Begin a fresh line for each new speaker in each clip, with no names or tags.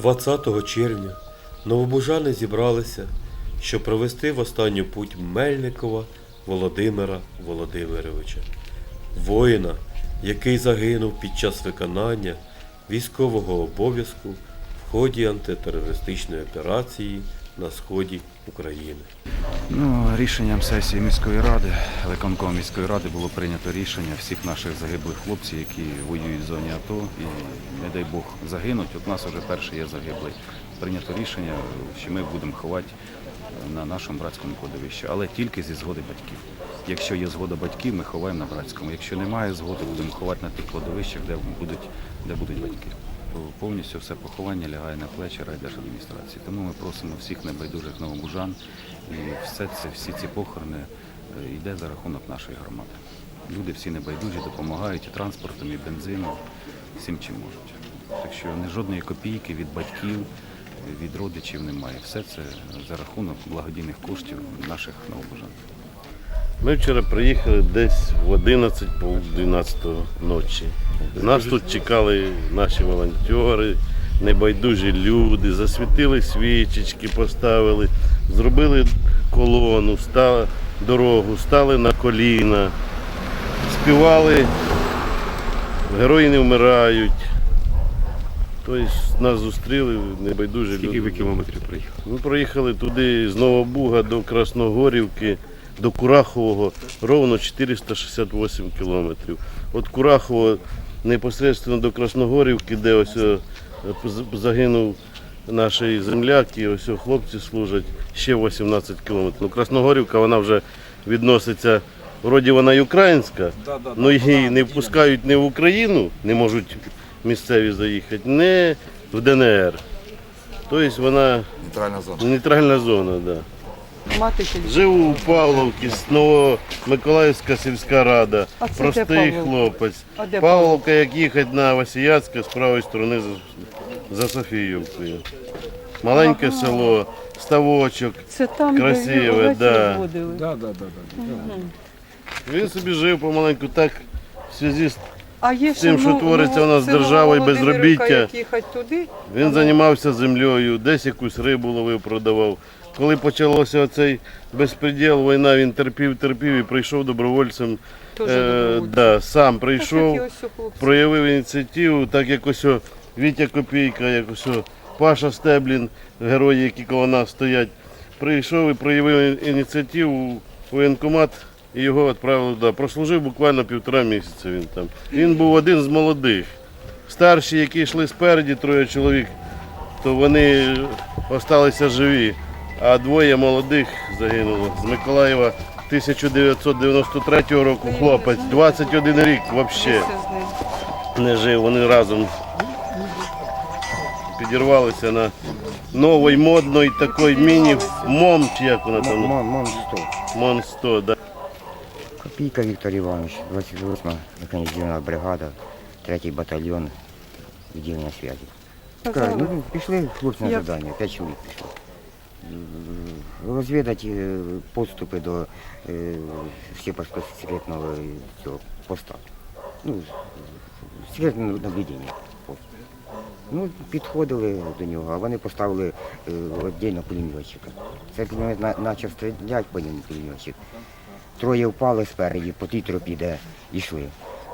20 червня новобужани зібралися, щоб провести в останню путь Мельникова Володимира Володимировича, воїна, який загинув під час виконання військового обов'язку в ході антитерористичної операції на сході України.
Ну, рішенням сесії міської ради, виконком міської ради було прийнято рішення всіх наших загиблих хлопців, які воюють в зоні АТО і, не дай Бог, загинуть. От нас вже перший є загиблий. Прийнято рішення, що ми будемо ховати на нашому братському кладовищі, але тільки зі згоди батьків. Якщо є згода батьків, ми ховаємо на братському. Якщо немає згоди, будемо ховати на тих кладовищах, де будуть, де будуть батьки. Повністю все поховання лягає на плечі райдержадміністрації. Тому ми просимо всіх небайдужих новобужан і все це, всі ці похорони е, йде за рахунок нашої громади. Люди всі небайдужі допомагають і транспортом, і бензином, всім чим можуть. Так що не жодної копійки від батьків, від родичів немає. Все це за рахунок благодійних коштів наших новобужан.
Ми вчора приїхали десь в 11 по 12 ночі. Нас тут чекали наші волонтери, небайдужі люди, засвітили свічечки, поставили, зробили колону, стали дорогу, стали на коліна, співали, герої не вмирають. Тобто нас зустріли небайдужі люди.
Скільки ви кілометрів приїхали?
Ми проїхали туди з Новобуга до Красногорівки, до Курахового ровно 468 кілометрів. От Курахово непосередньо до Красногорівки, де ось е, загинув наш земляк, і ось хлопці служать ще 18 кілометрів. Ну, Красногорівка вона вже відноситься, вроді вона і українська, але її не впускають не в Україну, не можуть місцеві заїхати, не в ДНР. Тобто вона
Нейтральна зона.
Нейтральна зона. Да. Живу у Павловці, Новомиколаївська сільська рада,
А це
простий
Павловка?
хлопець.
А де
Павловка, як їхати на Васіяцьке, з правої сторони за, за Софіївкою. Маленьке село, ставочок.
Це там,
Красиве,
де
да.
водили.
Да, да, да, да.
Він собі жив помаленьку так в зв'язку з
А є
Тим, що
ну-
твориться
ну,
у нас з державою, безробіття.
Туди,
Він займався землею, десь якусь рибу ловив, продавав. Коли почалося оцей безпреділ, війна, він терпів, терпів і прийшов добровольцем. Е, да, сам прийшов, проявив ініціативу, так як ось о Вітя Копійка, як ось о Паша Стеблін, герої, які коло нас стоять, прийшов і проявив ініціативу у воєнкомат і його відправили туди. Прослужив буквально півтора місяця він там. Він був один з молодих. Старші, які йшли спереді, троє чоловік, то вони залишилися живі, а двоє молодих загинуло. З Миколаєва 1993 року хлопець, 21 рік взагалі не жив. Вони разом підірвалися на новій модної такої міні мом, чи як вона там?
Мон, Мон 100.
Мон 100, да.
Копійка Віктор Іванович, 28 механізована бригада, 3-й батальйон відділення зв'язі.
Казали.
Ну, пішли хлопці на завдання, 5 чоловік пішло. Розвідати е, поступи до е, Сєпарського секретного цього поста. Ну, секретне наблюдення. Ну, підходили до нього, а вони поставили е, віддільно пулеметчика. Це почав стріляти по ньому пулеметчик. Троє впали спереді, по тій тропі, де йшли,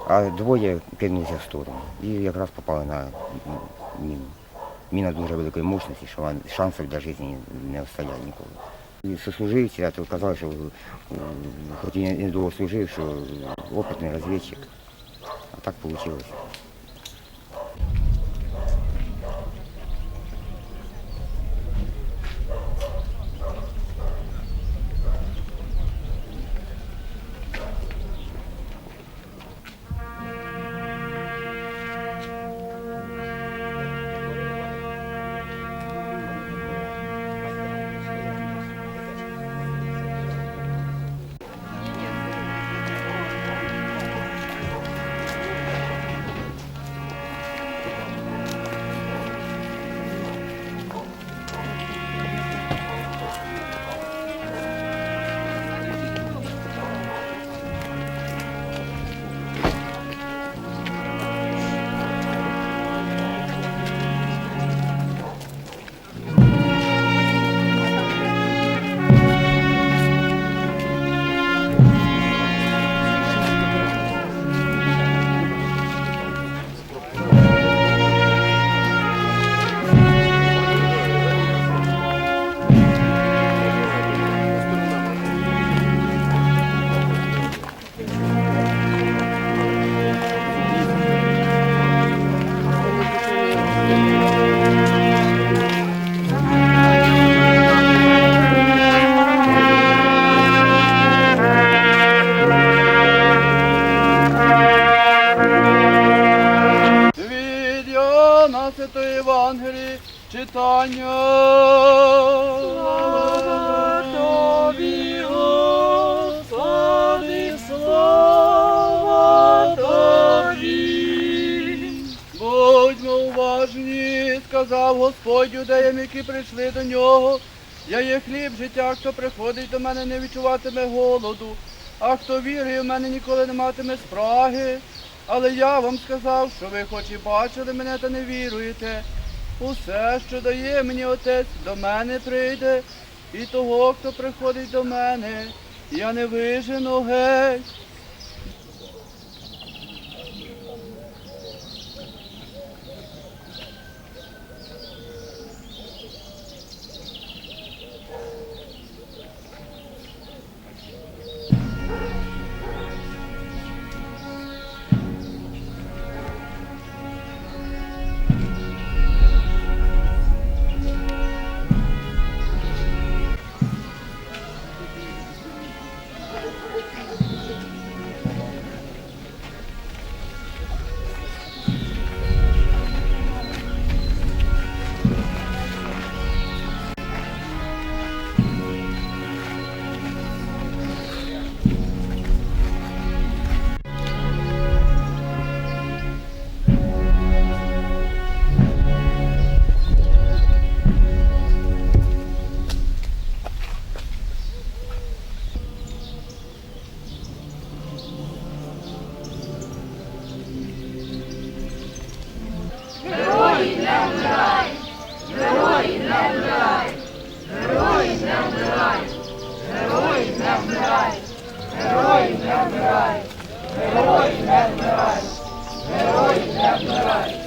а двоє кинулися в сторону. І якраз попали на міну. Міна дуже великої мощності, що шансів для життя не оставляє ніколи. Сослуживці, а то казали, що хоч і не довго служив, що опитний розвідчик. А так вийшло.
Прийшли до нього. Я є хліб життя, хто приходить до мене, не відчуватиме голоду, а хто вірує в мене, ніколи не матиме спраги. Але я вам сказав, що ви хоч і бачили мене, та не віруєте. Усе, що дає мені отець, до мене прийде, і того, хто приходить до мене, я не вижену геть. Samurai!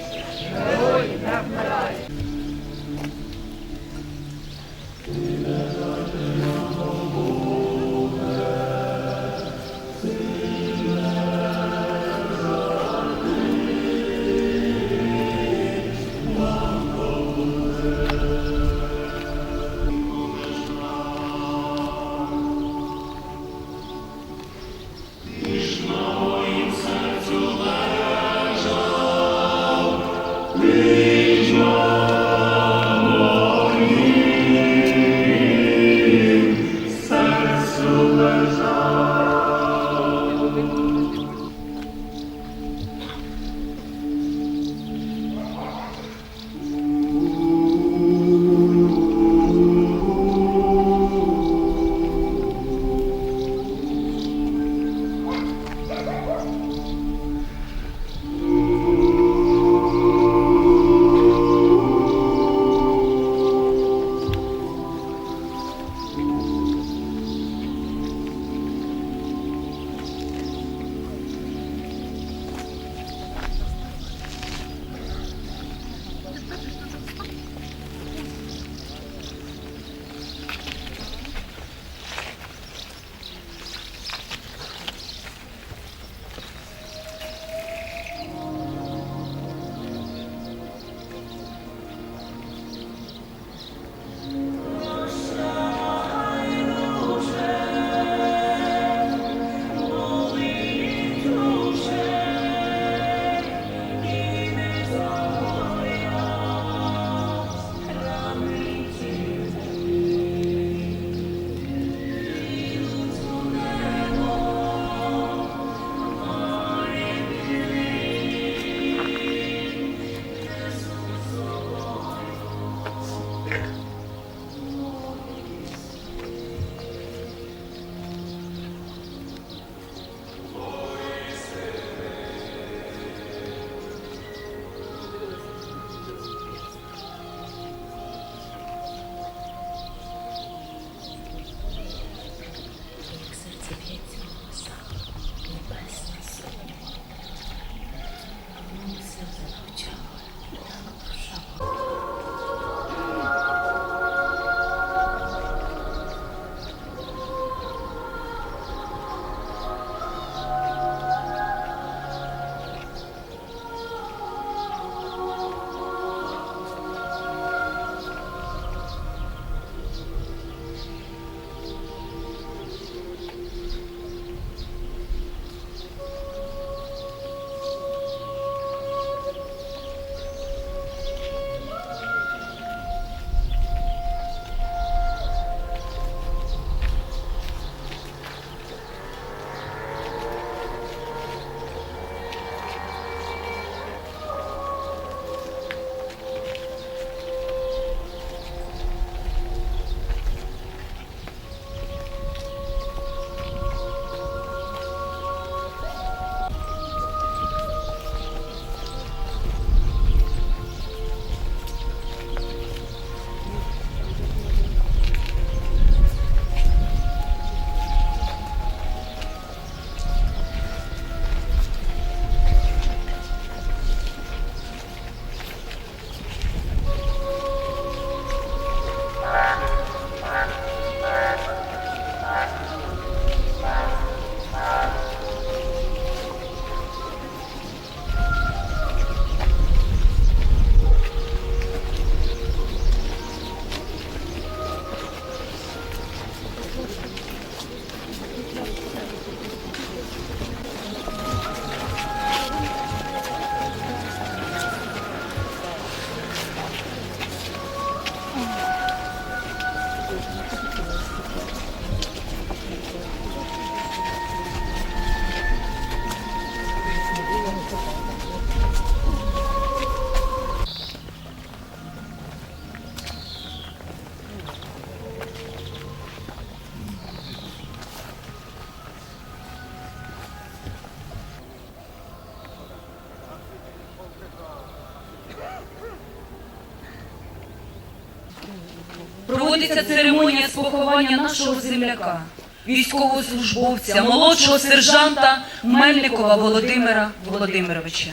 Проводиться церемонія з поховання нашого земляка, військовослужбовця, молодшого сержанта Мельникова Володимира Володимировича.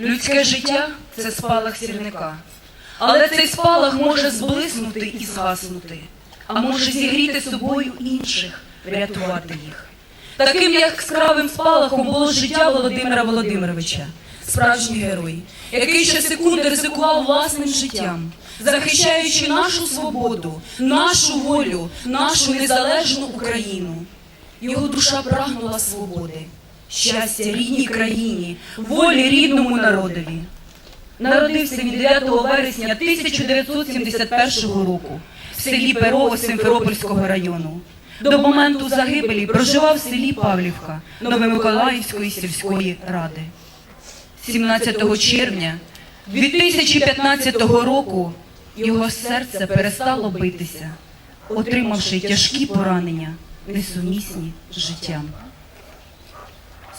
Людське життя це спалах сірника. Але цей спалах може зблиснути і згаснути, а може зігріти собою інших, врятувати їх. Таким яскравим спалахом було життя Володимира Володимировича, справжній герой, який щосекунди ризикував власним життям, захищаючи нашу свободу, нашу волю, нашу незалежну Україну. Його душа прагнула свободи, щастя рідній країні, волі рідному народові. Народився він 9 вересня 1971 року в селі Перово Симферопольського району. До моменту загибелі проживав в селі Павлівка Новомиколаївської сільської ради. 17 червня 2015 року його серце перестало битися, отримавши тяжкі поранення, несумісні з життям.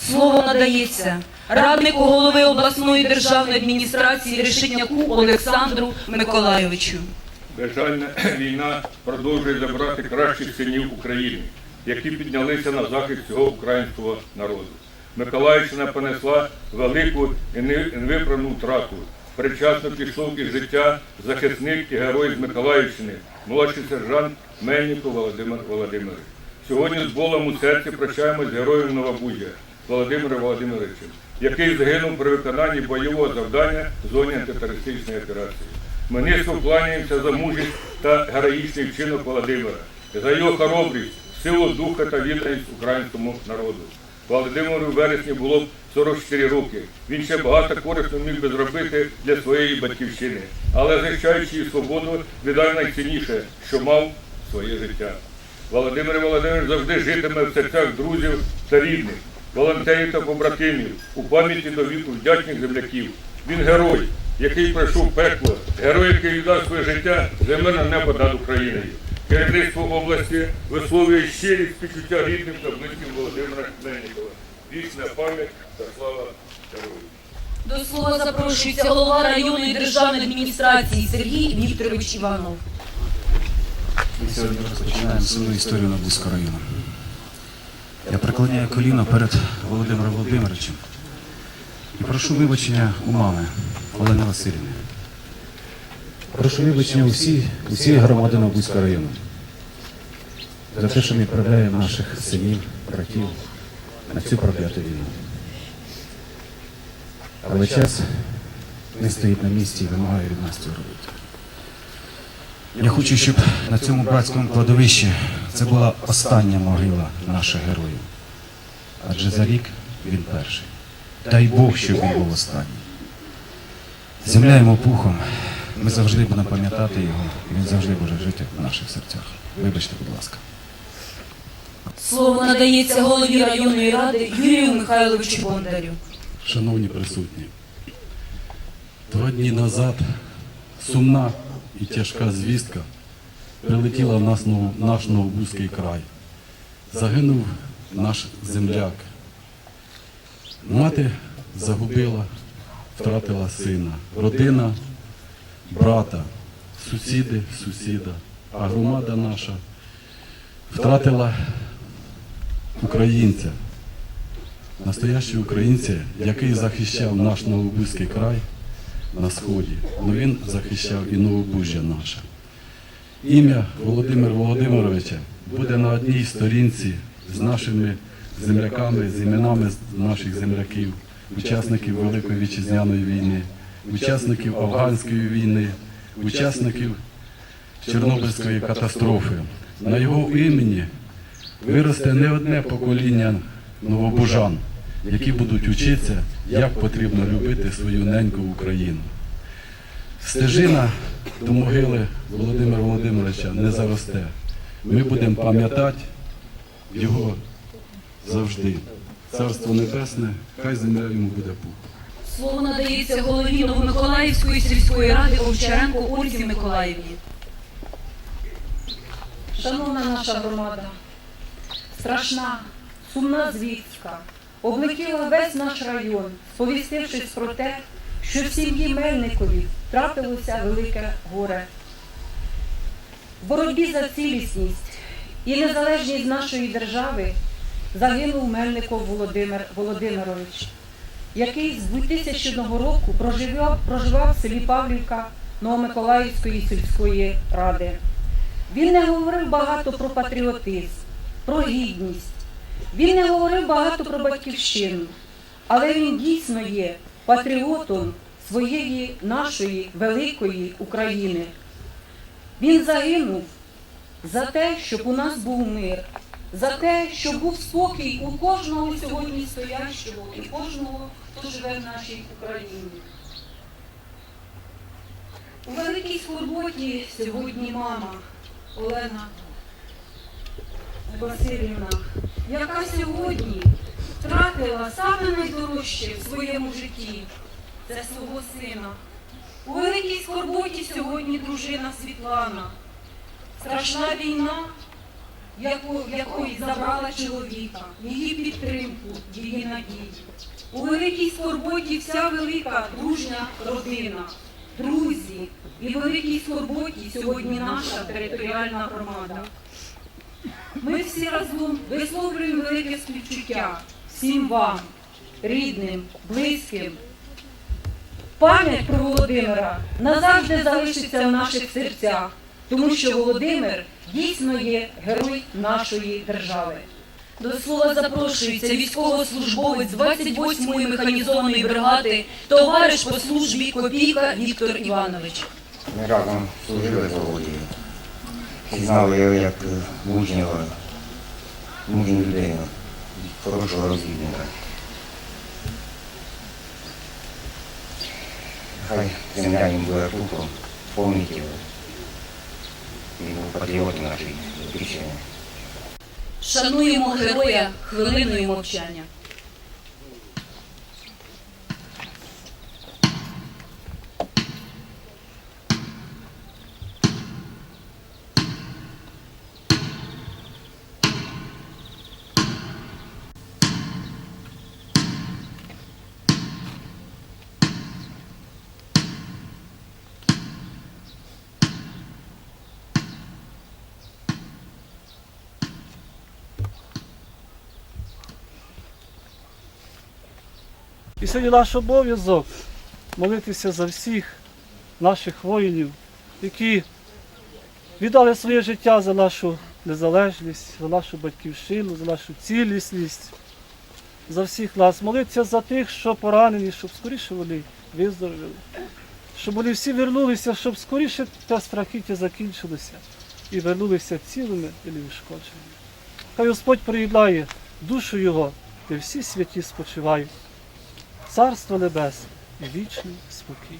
Слово надається раднику голови обласної державної адміністрації Решетняку Олександру Миколайовичу.
Безжальна війна продовжує забрати кращих синів України, які піднялися на захист цього українського народу. Миколаївщина понесла велику і не- невиправну втрату. Причасно пішов із життя захисник і герой з Миколаївщини, молодший сержант Мельников Володимир Володимирович. Сьогодні з болем у серці прощаємось з героєм Новобуджя Володимиром Володимировичем, який загинув при виконанні бойового завдання в зоні антитерористичної операції. Ми низько вклоняємося за мужність та героїчний вчинок Володимира, за його хоробрість, силу духа та відданість українському народу. Володимиру в вересні було 44 роки. Він ще багато корисно міг би зробити для своєї батьківщини, але захищаючи її свободу, віддав найцінніше, що мав своє життя. Володимир Володимирович завжди житиме в серцях друзів та рідних, волонтерів та побратимів, у пам'яті до віку вдячних земляків. Він герой, який пройшов пекло, герой, який віддав своє життя за мирне небо над Україною. Керівництво області висловлює щирість співчуття рідним та близьким Володимира Мельникова. Вічна пам'ять та слава герою.
До слова запрошується голова районної державної адміністрації Сергій Вікторович Іванов.
Ми сьогодні розпочинаємо свою історію Набузького району. Я преклоняю коліно перед Володимиром Володимировичем і прошу вибачення у мами Олени Васильівни. Прошу вибачення у всі, усієї громади Набузького району за те, що ми відправляємо наших синів, братів на цю прокляту війну. Але час не стоїть на місці і вимагає від нас цього робити. Я хочу, щоб на цьому братському кладовищі це була остання могила наших героїв. Адже за рік він перший. Дай Бог, щоб він був останній. Земля йому пухом. Ми завжди будемо пам'ятати його, і він завжди буде жити в наших серцях. Вибачте, будь ласка.
Слово надається голові районної ради Юрію Михайловичу Бондарю.
Шановні присутні, два дні назад сумна і тяжка звістка прилетіла в нас на наш Новобузький край. Загинув наш земляк. Мати загубила, втратила сина. Родина, брата, сусіди, сусіда, а громада наша втратила українця настоящого українця, який захищав наш Новобузький край на сході, але він захищав і Новобужжя наше. Ім'я Володимира Володимировича буде на одній сторінці з нашими земляками, з іменами наших земляків, учасників Великої Вітчизняної війни, учасників Афганської війни, учасників Чорнобильської катастрофи. На його імені виросте не одне покоління новобужан, які будуть вчитися, як потрібно любити свою неньку Україну. Стежина до могили Володимира Володимировича не заросте. Ми будемо пам'ятати його завжди. Царство Небесне, хай земля йому буде пух.
Слово надається голові Новомиколаївської сільської ради Овчаренко Ользі Миколаївні.
Шановна наша громада, страшна, сумна звістка облетіла весь наш район, сповістившись про те, що в сім'ї Мельникові трапилося велике горе. В боротьбі за цілісність і незалежність нашої держави загинув Мельников Володимир Володимирович, який з 2000 року проживав, проживав в селі Павлівка Новомиколаївської сільської ради. Він не говорив багато про патріотизм, про гідність. Він не говорив багато про батьківщину, але він дійсно є патріотом своєї нашої великої України. Він загинув за те, щоб у нас був мир, за те, щоб був спокій у кожного сьогодні стоящого і кожного, хто живе в нашій Україні. У великій скорботі сьогодні мама Олена Васильівна, яка сьогодні втратила саме найдорожче в своєму житті це свого сина. У великій скорботі сьогодні дружина Світлана. Страшна війна, яку, якої забрала чоловіка, її підтримку, її надії. У великій скорботі вся велика дружня родина, друзі. І в великій скорботі сьогодні наша територіальна громада. Ми всі разом висловлюємо велике співчуття всім вам, рідним, близьким. Пам'ять про Володимира назавжди залишиться в наших серцях, тому що Володимир дійсно є герой нашої держави.
До слова запрошується військовослужбовець 28-ї механізованої бригади, товариш по службі Копійка Віктор Іванович.
Ми разом служили Володії. Знали його як мужнього, мужню людину, хорошого розвідника. Хай земля їм буде пухом, помніть його. Він був патріотом нашої батьківщини.
Шануємо героя хвилиною мовчання.
І сьогодні наш обов'язок молитися за всіх наших воїнів, які віддали своє життя за нашу незалежність, за нашу батьківщину, за нашу цілісність, за всіх нас. Молитися за тих, що поранені, щоб скоріше вони виздоровіли, щоб вони всі вернулися, щоб скоріше те страхіття закінчилося і вернулися цілими і невішкодженими. Хай Господь приєднає душу Його, де всі святі спочивають. Царство Небесне і вічний спокій.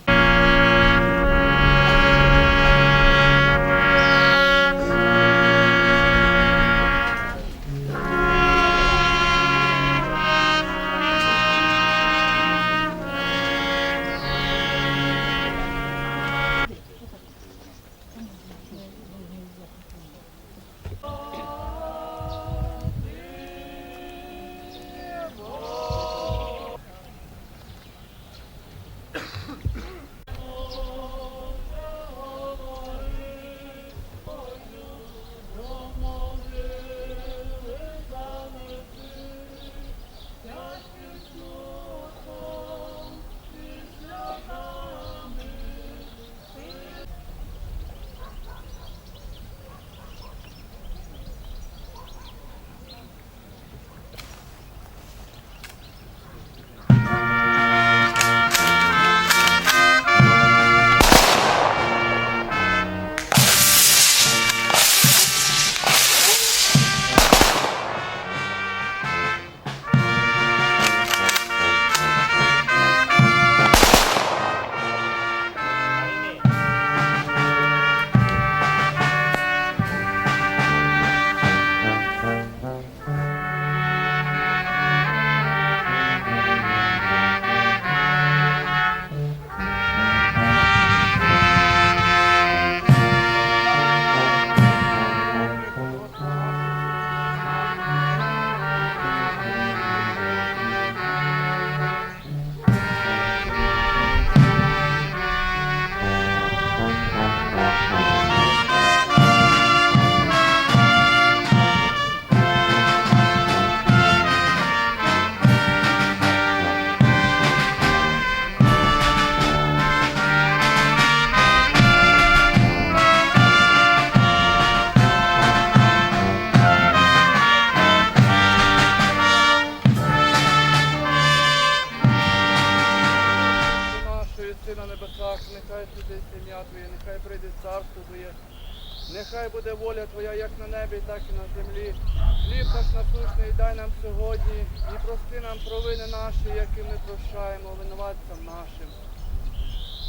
Прощаємо винуватцям нашим.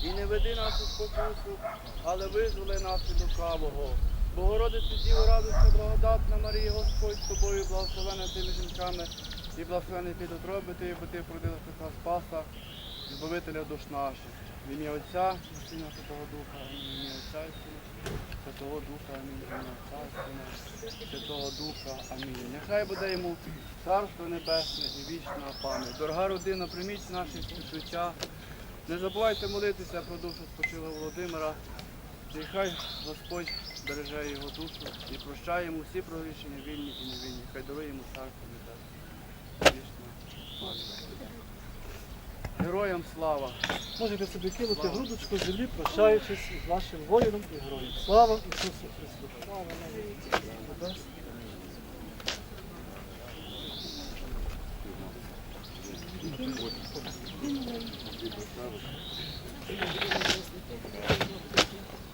І не веди нас у спокусу, але визволи нас від лукавого. Богородице Діво, радуйся, благодатна Марія, Господь з тобою, благословена ти між жінками, і благословений плід утроби ти, бо ти породила Христа Спаса, Збавителя душ наших. В ім'я Отця, Сина Святого Духа. В ім'я Отця і Сина Святого Духа, Амінь. Сина Святого Духа, Амінь. Нехай буде йому царство небесне і вічна пам'ять. Дорога родина, прийміть наші співчуття. Не забувайте молитися про душу спочилого Володимира. І хай Господь береже його душу і прощає йому всі прогрішення вільні і невільні. Хай дарує йому царство небесне. Вічна пам'ять. Героям слава!
Можете собі кинути грудочку землі, прощаючись з вашим воїном і героєм. Слава Ісусу Христу! Слава Thank
Ми